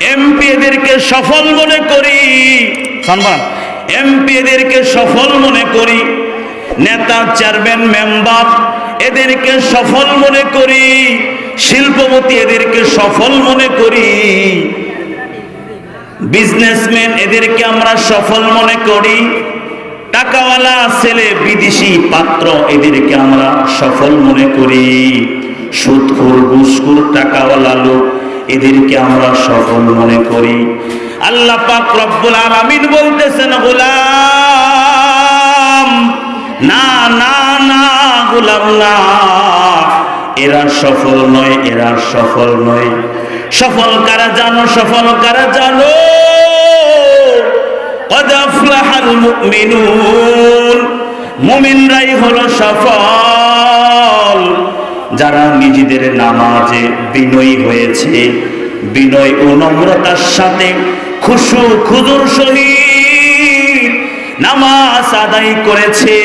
MP এদেরকে সফল মনে করি। সম্মান। এমপি এদেরকে সফল মনে করি। নেতা চেয়ারম্যান মেম্বার এদেরকে সফল মনে করি। শিল্পপতি এদেরকে সফল মনে করি। বিজনেসম্যান এদেরকে আমরা সফল মনে করি। টাকাওয়ালা ছেলে বিদেশি পাত্র এদেরকে আমরা সফল মনে করি। সুদখোর ঘুষখোর টাকাওয়ালা লোক এদেরকে আমরা সফল মনে করি। আল্লাহ পাক রব্বুল আলামিন বলতেছেন, গোলাম, না না না, গোলাম না। এরা সফল নয়, এরা সফল নয়। সফল কারা জানো, সফল কারা জানো? মুমিনরাই হলো সফল। যারা নিজেদের নামাজে বিনয়ী হয়েছে, বিনয় ও নম্রতার সাথে খুশু খুদুর সহিত নামাজ আদায় করেছে।